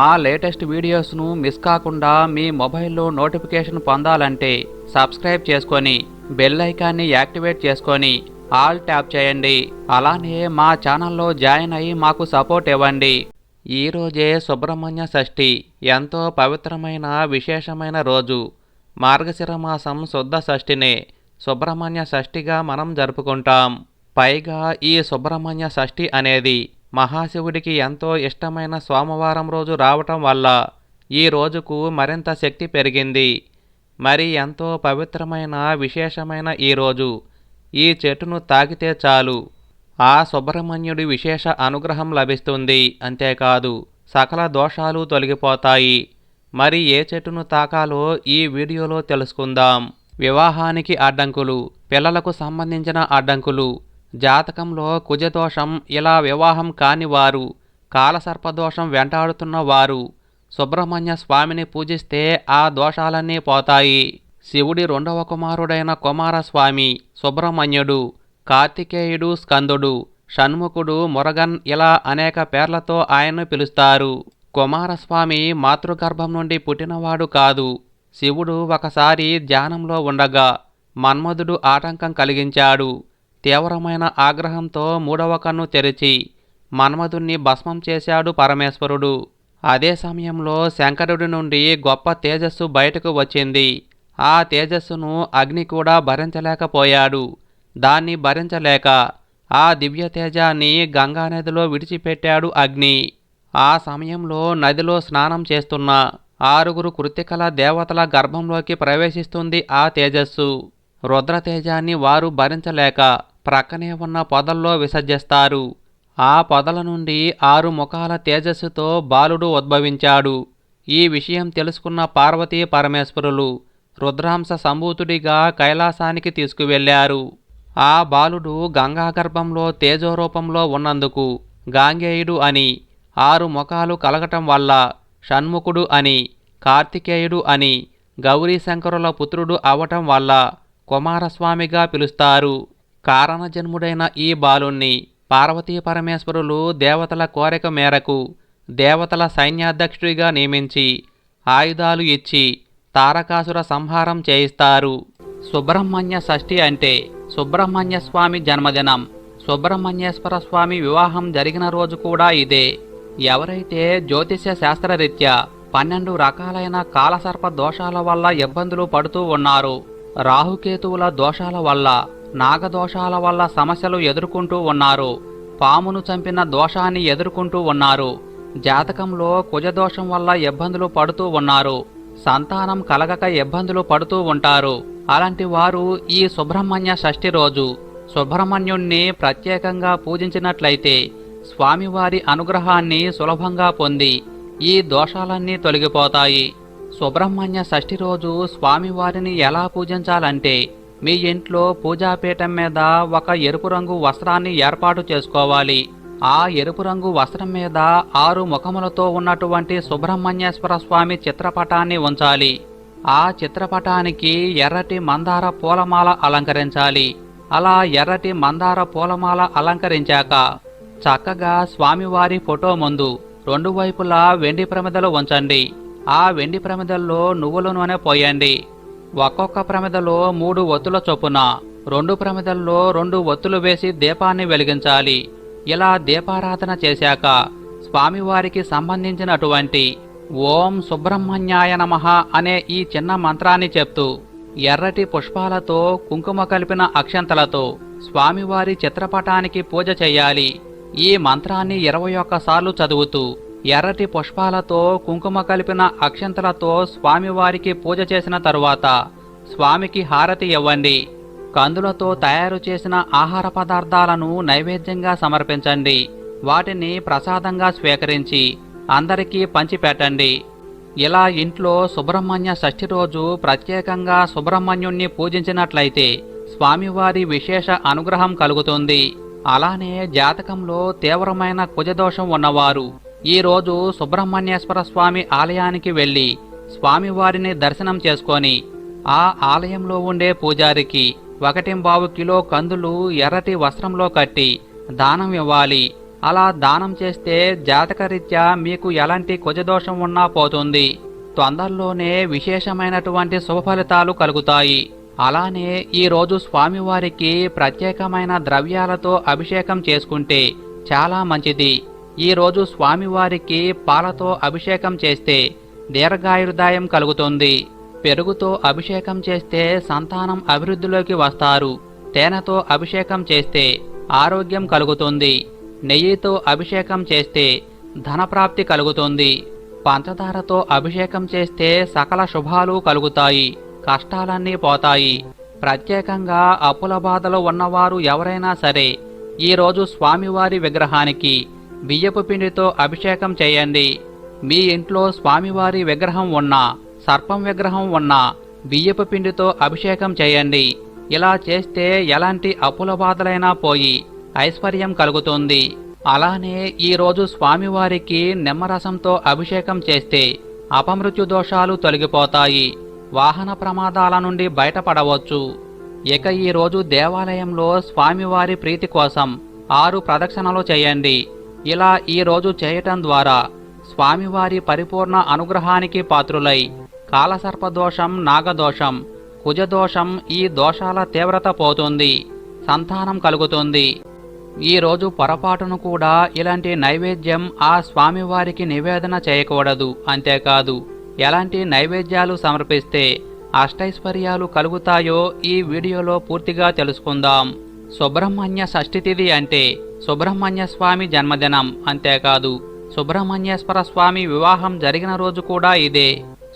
మా latest వీడియోస్ను miss కాకుండా మీ మొబైల్లో నోటిఫికేషన్ పొందాలంటే సబ్స్క్రైబ్ చేసుకొని బెల్ ఐకాన్ని యాక్టివేట్ చేసుకొని ఆల్ ట్యాప్ చేయండి. అలానే మా ఛానల్లో జాయిన్ అయ్యి మాకు సపోర్ట్ ఇవ్వండి. ఈరోజే సుబ్రహ్మణ్య షష్ఠి ఎంతో పవిత్రమైన విశేషమైన రోజు. మార్గశిర మాసం శుద్ధ షష్ఠినే సుబ్రహ్మణ్య షష్ఠిగా మనం జరుపుకుంటాం. పైగా ఈ సుబ్రహ్మణ్య షష్ఠి అనేది మహాశివుడికి ఎంతో ఇష్టమైన సోమవారం రోజు రావటం వల్ల ఈ రోజుకు మరింత శక్తి పెరిగింది. మరి ఎంతో పవిత్రమైన విశేషమైన ఈ రోజు. ఈ చెట్టును తాకితే చాలు. ఆ సుబ్రహ్మణ్యుడి విశేష అనుగ్రహం లభిస్తుంది. అంతేకాదు సకల దోషాలు తొలగిపోతాయి. మరి ఏ చెట్టును తాకాలో ఈ వీడియోలో తెలుసుకుందాం. వివాహానికి అడ్డంకులు పిల్లలకు సంబంధించిన అడ్డంకులు జాతకంలో కుజదోషం ఇలా వివాహం కానివారు కాలసర్పదోషం వెంటాడుతున్న వారు సుబ్రహ్మణ్య స్వామిని పూజిస్తే ఆ దోషాలన్నీ పోతాయి. శివుడి రెండవ కుమారుడైన కుమారస్వామి సుబ్రహ్మణ్యుడు కార్తికేయుడు స్కందుడు షణ్ముఖుడు మురగన్ ఇలా అనేక పేర్లతో ఆయన్ను పిలుస్తారు. కుమారస్వామి మాతృగర్భం నుండి పుట్టినవాడు కాదు. శివుడు ఒకసారి ధ్యానంలో ఉండగా మన్మధుడు ఆటంకం కలిగించాడు. తీవ్రమైన ఆగ్రహంతో మూడవ కన్ను తెరిచి మన్మధుణ్ణి భస్మం చేశాడు పరమేశ్వరుడు. అదే సమయంలో శంకరుడి నుండి గొప్ప తేజస్సు బయటకు వచ్చింది. ఆ తేజస్సును అగ్ని కూడా భరించలేకపోయాడు. దాన్ని భరించలేక ఆ దివ్య తేజాన్ని గంగానదిలో విడిచిపెట్టాడు అగ్ని. ఆ సమయంలో నదిలో స్నానం చేస్తున్న ఆరుగురు కృతికల దేవతల గర్భంలోకి ప్రవేశిస్తుంది ఆ తేజస్సు. రుద్రతేజాన్ని వారు భరించలేక ప్రక్కనే ఉన్న పొదల్లో విసర్జిస్తారు. ఆ పొదల నుండి ఆరు ముఖాల తేజస్సుతో బాలుడు ఉద్భవించాడు. ఈ విషయం తెలుసుకున్న పార్వతీ పరమేశ్వరులు రుద్రాంశ సంభూతుడిగా కైలాసానికి తీసుకువెళ్ళారు ఆ బాలుడు గంగాగర్భంలో తేజోరూపంలో ఉన్నందుకు గాంగేయుడు అని ఆరు ముఖాలు కలగటం వల్ల షణ్ముఖుడు అని కార్తికేయుడు అని గౌరీశంకరుల పుత్రుడు అవటం వల్ల కుమారస్వామిగా పిలుస్తారు. కారణజన్ముడైన ఈ బాలుణ్ణి పార్వతీ పరమేశ్వరులు దేవతల కోరిక మేరకు దేవతల సైన్యాధ్యక్షుడిగా నియమించి ఆయుధాలు ఇచ్చి తారకాసుర సంహారం చేయిస్తారు. సుబ్రహ్మణ్య షష్ఠి అంటే సుబ్రహ్మణ్య స్వామి జన్మదినం. సుబ్రహ్మణ్యేశ్వర స్వామి వివాహం జరిగిన రోజు కూడా ఇదే. ఎవరైతే జ్యోతిష్య శాస్త్రరీత్యా పన్నెండు రకాలైన కాలసర్ప దోషాల వల్ల ఇబ్బందులు పడుతూ ఉన్నారు. రాహుకేతువుల దోషాల వల్ల నాగదోషాల వల్ల సమస్యలు ఎదుర్కొంటూ ఉన్నారు. పామును చంపిన దోషాన్ని ఎదుర్కొంటూ ఉన్నారు. జాతకంలో కుజదోషం వల్ల ఇబ్బందులు పడుతూ ఉన్నారు. సంతానం కలగక ఇబ్బందులు పడుతూ ఉంటారు. అలాంటి వారు ఈ సుబ్రహ్మణ్య షష్ఠి రోజు. సుబ్రహ్మణ్యుణ్ణి ప్రత్యేకంగా పూజించినట్లయితే స్వామివారి అనుగ్రహాన్ని సులభంగా పొంది ఈ దోషాలన్నీ తొలగిపోతాయి. సుబ్రహ్మణ్య షష్ఠి రోజు స్వామివారిని ఎలా పూజించాలంటే మీ ఇంట్లో పూజాపీఠం మీద ఒక ఎరుపు రంగు వస్త్రాన్ని ఏర్పాటు చేసుకోవాలి. ఆ ఎరుపు రంగు వస్త్రం మీద ఆరు ముఖములతో ఉన్నటువంటి సుబ్రహ్మణ్యేశ్వర స్వామి చిత్రపటాన్ని ఉంచాలి. ఆ చిత్రపటానికి ఎర్రటి మందార పూలమాల అలంకరించాలి. అలా ఎర్రటి మందార పూలమాల అలంకరించాక చక్కగా స్వామివారి ఫోటో ముందు రెండు వైపులా వెండి ప్రమిదలు ఉంచండి. ఆ వెండి ప్రమిదల్లో నువ్వుల నూనె పోయండి. ఒక్కొక్క ప్రమిదలో మూడు ఒత్తుల చొప్పున రెండు ప్రమిదల్లో రెండు ఒత్తులు వేసి దీపాన్ని వెలిగించాలి. ఇలా దీపారాధన చేశాక స్వామివారికి సంబంధించినటువంటి ఓం సుబ్రహ్మణ్యాయ నమః అనే ఈ చిన్న మంత్రాన్ని చెప్తూ ఎర్రటి పుష్పాలతో కుంకుమ కలిపిన అక్షంతలతో స్వామివారి చిత్రపటానికి పూజ చేయాలి. ఈ మంత్రాన్ని ఇరవై ఒక్కసార్లు చదువుతూ ఎర్రటి పుష్పాలతో కుంకుమ కలిపిన అక్షంతలతో స్వామివారికి పూజ చేసిన తరువాత స్వామికి హారతి ఇవ్వండి. కందులతో తయారు చేసిన ఆహార పదార్థాలను నైవేద్యంగా సమర్పించండి. వాటిని ప్రసాదంగా స్వీకరించి అందరికీ పంచిపెట్టండి. ఇలా ఇంట్లో సుబ్రహ్మణ్య షష్ఠి రోజు ప్రత్యేకంగా సుబ్రహ్మణ్యుణ్ణి పూజించినట్లయితే స్వామివారి విశేష అనుగ్రహం కలుగుతుంది. అలానే జాతకంలో తీవ్రమైన కుజదోషం ఉన్నవారు ఈరోజు సుబ్రహ్మణ్యేశ్వర స్వామి ఆలయానికి వెళ్ళి స్వామివారిని దర్శనం చేసుకొని ఆ ఆలయంలో ఉండే పూజారికి ఒకటింబావు కిలో కందులు ఎర్రటి వస్త్రంలో కట్టి దానం ఇవ్వాలి. అలా దానం చేస్తే జాతకరీత్యా మీకు ఎలాంటి కుజదోషం ఉన్నా పోతుంది. తొందరలోనే విశేషమైనటువంటి శుభఫలితాలు కలుగుతాయి. అలానే ఈరోజు స్వామివారికి ప్రత్యేకమైన ద్రవ్యాలతో అభిషేకం చేసుకుంటే చాలా మంచిది. ఈరోజు స్వామివారికి పాలతో అభిషేకం చేస్తే దీర్ఘాయుర్దాయం కలుగుతుంది. పెరుగుతో అభిషేకం చేస్తే సంతానం అభివృద్ధిలోకి వస్తారు. తేనెతో అభిషేకం చేస్తే ఆరోగ్యం కలుగుతుంది. నెయ్యితో అభిషేకం చేస్తే ధనప్రాప్తి కలుగుతుంది. పంచదారతో అభిషేకం చేస్తే సకల శుభాలు కలుగుతాయి. కష్టాలన్నీ పోతాయి. ప్రత్యేకంగా అప్పుల బాధలో ఉన్నవారు ఎవరైనా సరే ఈరోజు స్వామివారి విగ్రహానికి బియ్యపు పిండితో అభిషేకం చేయండి. మీ ఇంట్లో స్వామివారి విగ్రహం ఉన్నా సర్పం విగ్రహం ఉన్నా బియ్యపు పిండితో అభిషేకం చేయండి. ఇలా చేస్తే ఎలాంటి అప్పుల బాధలైనా పోయి ఐశ్వర్యం కలుగుతుంది. అలానే ఈరోజు స్వామివారికి నిమ్మరసంతో అభిషేకం చేస్తే అపమృత్యు దోషాలు తొలగిపోతాయి. వాహన ప్రమాదాల నుండి బయటపడవచ్చు. ఇక ఈరోజు దేవాలయంలో స్వామివారి ప్రీతి కోసం ఆరు ప్రదక్షిణలు చేయండి. ఇలా ఈరోజు చేయటం ద్వారా స్వామివారి పరిపూర్ణ అనుగ్రహానికి పాత్రులై కాలసర్పదోషం నాగదోషం కుజదోషం ఈ దోషాల తీవ్రత పోతుంది సంతానం కలుగుతుంది. ఈ రోజు పొరపాటును కూడా ఇలాంటి నైవేద్యం ఆ స్వామివారికి నివేదన చేయకూడదు అంతేకాదు ఎలాంటి నైవేద్యాలు సమర్పిస్తే అష్టైశ్వర్యాలు కలుగుతాయో ఈ వీడియోలో పూర్తిగా తెలుసుకుందాం. సుబ్రహ్మణ్య షష్ఠి తిథి అంటే సుబ్రహ్మణ్య స్వామి జన్మదినం అంతేకాదు. సుబ్రహ్మణ్యేశ్వర స్వామి వివాహం జరిగిన రోజు కూడా ఇదే.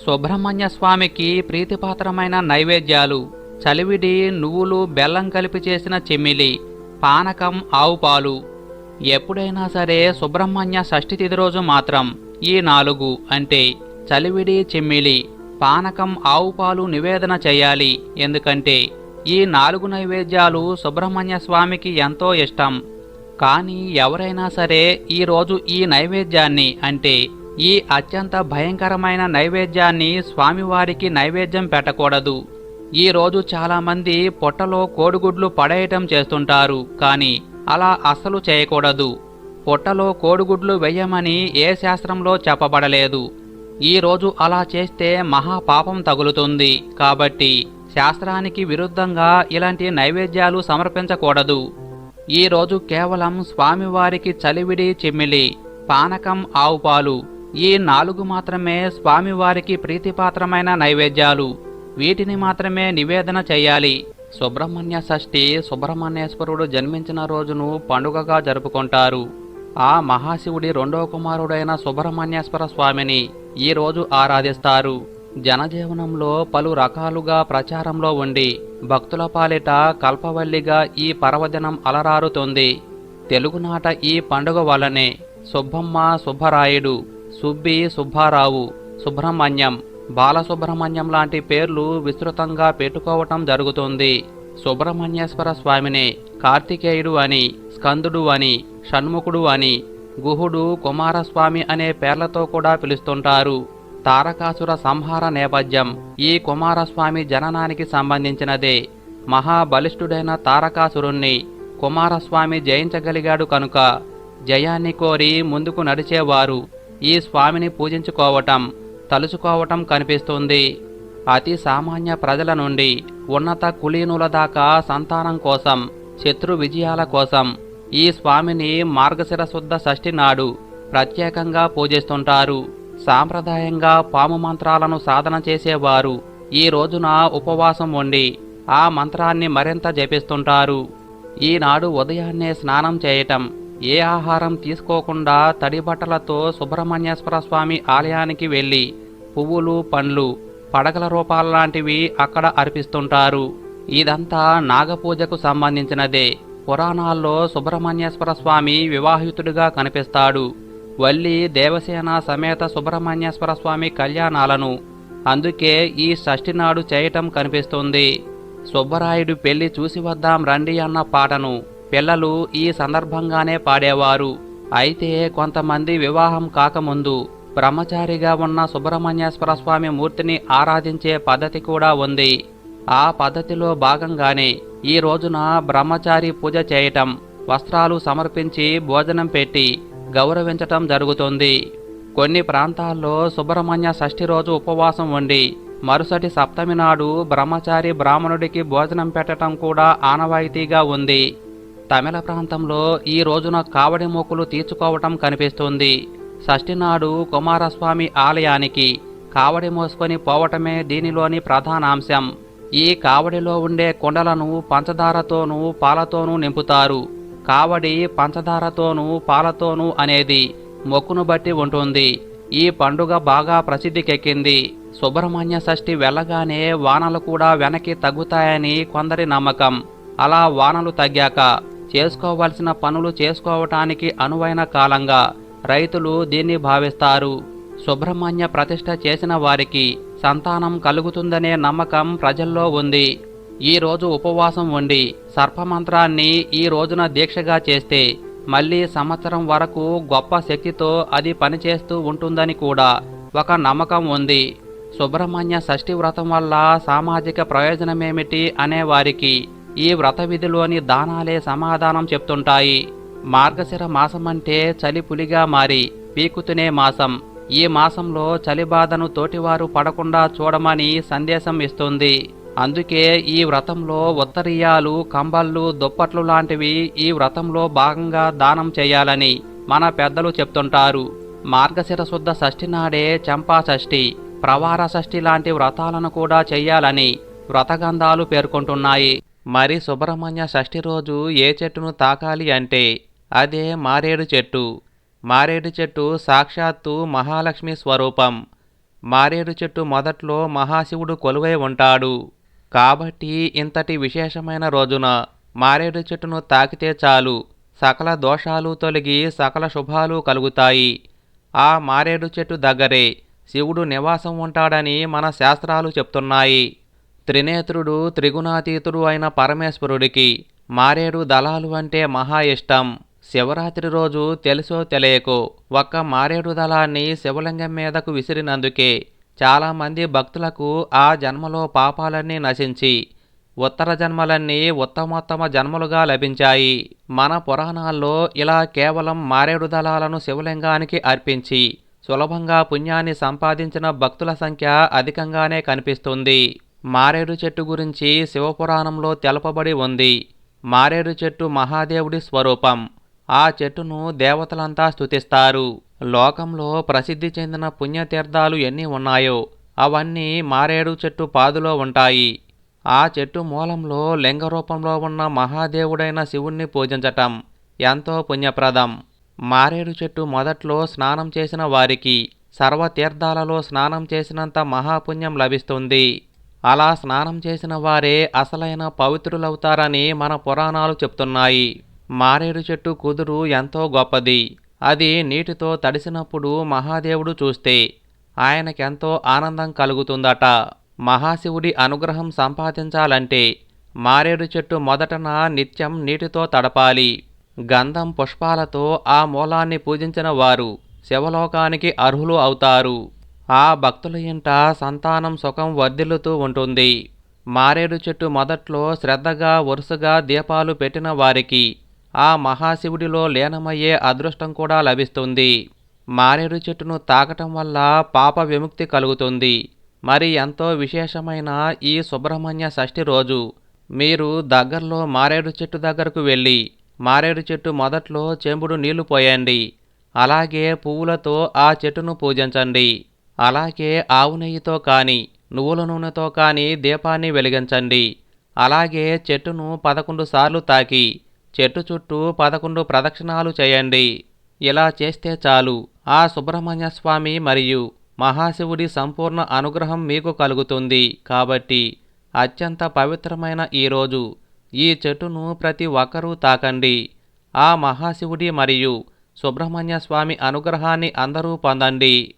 సుబ్రహ్మణ్య స్వామికి ప్రీతిపాత్రమైన నైవేద్యాలు చలివిడి నువ్వులు బెల్లం కలిపి చేసిన చిమ్మిలి పానకం ఆవు పాలు. ఎప్పుడైనా సరే సుబ్రహ్మణ్య షష్ఠి తిథి రోజు మాత్రం ఈ నాలుగు అంటే చలివిడి చిమ్మిలి పానకం ఆవు పాలు నివేదన చేయాలి. ఎందుకంటే ఈ నాలుగు నైవేద్యాలు సుబ్రహ్మణ్య స్వామికి ఎంతో ఇష్టం. కానీ ఎవరైనా సరే ఈరోజు ఈ నైవేద్యాన్ని అంటే ఈ అత్యంత భయంకరమైన నైవేద్యాన్ని స్వామివారికి నైవేద్యం పెట్టకూడదు. ఈరోజు చాలామంది పొట్టలో కోడిగుడ్లు పడేయటం చేస్తుంటారు కానీ అలా అస్సలు చేయకూడదు. పొట్టలో కోడిగుడ్లు వెయ్యమని ఏ శాస్త్రంలో చెప్పబడలేదు. ఈరోజు అలా చేస్తే మహాపాపం తగులుతుంది కాబట్టి శాస్త్రానికి విరుద్ధంగా ఇలాంటి నైవేద్యాలు సమర్పించకూడదు. ఈ రోజు కేవలం స్వామివారికి చలివిడి చిమ్మిలి పానకం ఆవుపాలు ఈ నాలుగు మాత్రమే స్వామివారికి ప్రీతిపాత్రమైన నైవేద్యాలు. వీటిని మాత్రమే నివేదన చేయాలి. సుబ్రహ్మణ్య షష్ఠి సుబ్రహ్మణ్యేశ్వరుడు జన్మించిన రోజును పండుగగా జరుపుకుంటారు. ఆ మహాశివుడి రెండో కుమారుడైన సుబ్రహ్మణ్యేశ్వర స్వామిని ఈ రోజు ఆరాధిస్తారు. జనజీవనంలో పలు రకాలుగా ప్రచారంలో ఉండి భక్తుల పాలిట కల్పవల్లిగా ఈ పర్వదినం అలరారుతుంది. తెలుగునాట ఈ పండుగ వలనే సుబ్బమ్మ సుబ్బరాయుడు సుబ్బి సుబ్బారావు సుబ్రహ్మణ్యం బాలసుబ్రహ్మణ్యం లాంటి పేర్లు విస్తృతంగా పెట్టుకోవటం జరుగుతుంది. సుబ్రహ్మణ్యేశ్వర స్వామిని కార్తికేయుడు అని స్కందుడు అని షణ్ముఖుడు అని గుహుడు కుమారస్వామి అనే పేర్లతో కూడా పిలుస్తుంటారు. తారకాసుర సంహార నేపథ్యం ఈ కుమారస్వామి జననానికి సంబంధించినదే. మహాబలిష్ఠుడైన తారకాసురుణ్ణి కుమారస్వామి జయించగలిగాడు కనుక జయాన్ని కోరి ముందుకు నడిచేవారు ఈ స్వామిని పూజించుకోవటం తలుచుకోవటం కనిపిస్తుంది. అతి సామాన్య ప్రజల నుండి ఉన్నత కులీనుల దాకా సంతానం కోసం శత్రు విజయాల కోసం ఈ స్వామిని మార్గశిర శుద్ధ షష్ఠి నాడు ప్రత్యేకంగా పూజిస్తుంటారు. సాంప్రదాయంగా పాము మంత్రాలను సాధన చేసేవారు. ఈ రోజున ఉపవాసం ఉండి ఆ మంత్రాన్ని మరింత జపిస్తుంటారు. ఈనాడు ఉదయాన్నే స్నానం చేయటం ఏ ఆహారం తీసుకోకుండా తడి బట్టలతో సుబ్రహ్మణ్యేశ్వర స్వామి ఆలయానికి వెళ్ళి పువ్వులు పండ్లు పడగల రూపాల లాంటివి అక్కడ అర్పిస్తుంటారు. ఇదంతా నాగపూజకు సంబంధించినదే. పురాణాల్లో సుబ్రహ్మణ్యేశ్వర స్వామి వివాహితుడిగా కనిపిస్తాడు. వల్లి దేవసేన సమేత సుబ్రహ్మణ్యేశ్వర స్వామి కళ్యాణాలను. అందుకే ఈ షష్ఠి నాడు చేయటం కనిపిస్తుంది. సుబ్బరాయుడు పెళ్ళి చూసి వద్దాం రండి అన్న పాటను పిల్లలు ఈ సందర్భంగానే పాడేవారు. అయితే కొంతమంది వివాహం కాకముందు బ్రహ్మచారిగా ఉన్న సుబ్రహ్మణ్యేశ్వర స్వామి మూర్తిని ఆరాధించే పద్ధతి కూడా ఉంది. ఆ పద్ధతిలో భాగంగానే ఈ రోజున బ్రహ్మచారి పూజ చేయటం వస్త్రాలు సమర్పించి భోజనం పెట్టి గౌరవించటం జరుగుతుంది. కొన్ని ప్రాంతాల్లో సుబ్రహ్మణ్య షష్ఠి రోజు ఉపవాసం ఉండి మరుసటి సప్తమి నాడు బ్రహ్మచారి బ్రాహ్మణుడికి భోజనం పెట్టడం కూడా ఆనవాయితీగా ఉంది. తమిళ ప్రాంతంలో ఈ రోజున కావడి మొక్కులు తీర్చుకోవటం కనిపిస్తుంది. షష్ఠి నాడు కుమారస్వామి ఆలయానికి కావడి మోసుకొని పోవటమే దీనిలోని ప్రధానాంశం ఈ కావడిలో ఉండే కుండలను పంచదారతోనూ పాలతోనూ నింపుతారు. కావడి పంచదారతోనూ పాలతోనూ అనేది మొక్కును బట్టి ఉంటుంది ఈ పండుగ బాగా ప్రసిద్ధికెక్కింది. సుబ్రహ్మణ్య షష్ఠి వెళ్ళగానే వానలు కూడా వెనక్కి తగ్గుతాయని కొందరి నమ్మకం. అలా వానలు తగ్గాక చేసుకోవలసిన పనులు చేసుకోవటానికి అనువైన కాలంగా రైతులు దీన్ని భావిస్తారు. సుబ్రహ్మణ్య ప్రతిష్ట చేసిన వారికి సంతానం కలుగుతుందనే నమ్మకం ప్రజల్లో ఉంది. ఈ రోజు ఉపవాసం ఉండి సర్పమంత్రాన్ని ఈ రోజున దీక్షగా చేస్తే మళ్ళీ సంవత్సరం వరకు గొప్ప శక్తితో అది పనిచేస్తూ ఉంటుందని కూడా ఒక నమ్మకం ఉంది. సుబ్రహ్మణ్య షష్ఠి వ్రతం వల్ల సామాజిక ప్రయోజనమేమిటి అనే వారికి ఈ వ్రత విధిలోని దానాలే సమాధానం చెప్తుంటాయి. మార్గశిర మాసమంటే చలి పులిగా మారి పీకుతునే మాసం. ఈ మాసంలో చలి బాధను తోటివారు పడకుండా చూడమని సందేశం ఇస్తుంది. అందుకే ఈ వ్రతంలో ఉత్తరీయాలు కంబళ్ళు దుప్పట్లు లాంటివి ఈ వ్రతంలో భాగంగా దానం చేయాలని మన పెద్దలు చెప్తుంటారు. మార్గశిర శుద్ధ షష్ఠి నాడే చంపా షష్ఠి ప్రవార షష్ఠి లాంటి వ్రతాలను కూడా చేయాలని వ్రతగంధాలు పేర్కొంటున్నాయి. మరి సుబ్రహ్మణ్య షష్ఠి రోజు ఏ చెట్టును తాకాలి అంటే అదే మారేడు చెట్టు. మారేడు చెట్టు సాక్షాత్తు మహాలక్ష్మి స్వరూపం. మారేడు చెట్టు మొదట్లో మహాశివుడు కొలువై ఉంటాడు. కాబట్టి ఇంతటి విశేషమైన రోజున మారేడు చెట్టును తాకితే చాలు. సకల దోషాలు తొలగి సకల శుభాలు కలుగుతాయి. ఆ మారేడు చెట్టు దగ్గరే శివుడు నివాసం ఉంటాడని మన శాస్త్రాలు చెప్తున్నాయి. త్రినేత్రుడు త్రిగుణాతీతుడు అయిన పరమేశ్వరుడికి మారేడు దళాలు అంటే మహా ఇష్టం. శివరాత్రి రోజు తెలుసో తెలియకో ఒక్క మారేడు దళాన్ని శివలింగం మీదకు విసిరినందుకే చాలామంది భక్తులకు ఆ జన్మలో పాపాలన్నీ నశించి ఉత్తర జన్మలన్నీ ఉత్తమోత్తమ జన్మలుగా లభించాయి. మన పురాణాల్లో ఇలా కేవలం మారేడు దళాలను శివలింగానికి అర్పించి సులభంగా పుణ్యాన్ని సంపాదించిన భక్తుల సంఖ్య అధికంగానే కనిపిస్తుంది. మారేడు చెట్టు గురించి శివపురాణంలో తెలపబడి ఉంది. మారేడు చెట్టు మహాదేవుడి స్వరూపం. ఆ చెట్టును దేవతలంతా స్తుతిస్తారు. లోకంలో ప్రసిద్ధి చెందిన పుణ్యతీర్థాలు ఎన్ని ఉన్నాయో అవన్నీ మారేడు చెట్టు పాదులో ఉంటాయి. ఆ చెట్టు మూలంలో లింగ రూపంలో ఉన్న మహాదేవుడైన శివుణ్ణి పూజించటం ఎంతో పుణ్యప్రదం. మారేడు చెట్టు మొదట్లో స్నానం చేసిన వారికి సర్వతీర్థాలలో స్నానం చేసినంత మహాపుణ్యం లభిస్తుంది. అలా స్నానం చేసిన వారే అసలైన పవిత్రులవుతారని మన పురాణాలు చెప్తున్నాయి. మారేడు చెట్టు కుదురు ఎంతో గొప్పది. అది నీటితో తడిసినప్పుడు మహాదేవుడు చూస్తే ఆయనకెంతో ఆనందం కలుగుతుందట. మహాశివుడి అనుగ్రహం సంపాదించాలంటే మారేడు చెట్టు మొదటన నిత్యం నీటితో తడపాలి. గంధం పుష్పాలతో ఆ మూలాన్ని పూజించిన వారు శివలోకానికి అర్హులు అవుతారు. ఆ భక్తుల ఇంట సంతానం సుఖం వర్ధిల్లుతూ ఉంటుంది. మారేడు చెట్టు మొదట్లో శ్రద్ధగా వరుసగా దీపాలు పెట్టిన వారికి ఆ మహాశివుడిలో లీనమయ్యే అదృష్టం కూడా లభిస్తుంది. మారేడు చెట్టును తాకటం వల్ల పాప విముక్తి కలుగుతుంది. మరి ఎంతో విశేషమైన ఈ సుబ్రహ్మణ్య షష్ఠి రోజు. మీరు దగ్గరలో మారేడు చెట్టు దగ్గరకు వెళ్ళి మారేడు చెట్టు మొదట్లో చెంబుడు నీళ్ళు పోయండి. అలాగే పువ్వులతో ఆ చెట్టును పూజించండి. అలాగే ఆవు నెయ్యితో కానీ నువ్వుల నూనెతో కానీ దీపాన్ని వెలిగించండి. అలాగే చెట్టును పదకొండు సార్లు తాకి చెట్టు చుట్టూ పదకొండు ప్రదక్షిణాలు చేయండి. ఇలా చేస్తే చాలు. ఆ సుబ్రహ్మణ్య స్వామి మరియు మహాశివుడి సంపూర్ణ అనుగ్రహం మీకు కలుగుతుంది. కాబట్టి అత్యంత పవిత్రమైన ఈ రోజు. ఈ చెట్టును ప్రతి ఒక్కరూ తాకండి. ఆ మహాశివుడి మరియు సుబ్రహ్మణ్య స్వామి అనుగ్రహాన్ని అందరూ పొందండి.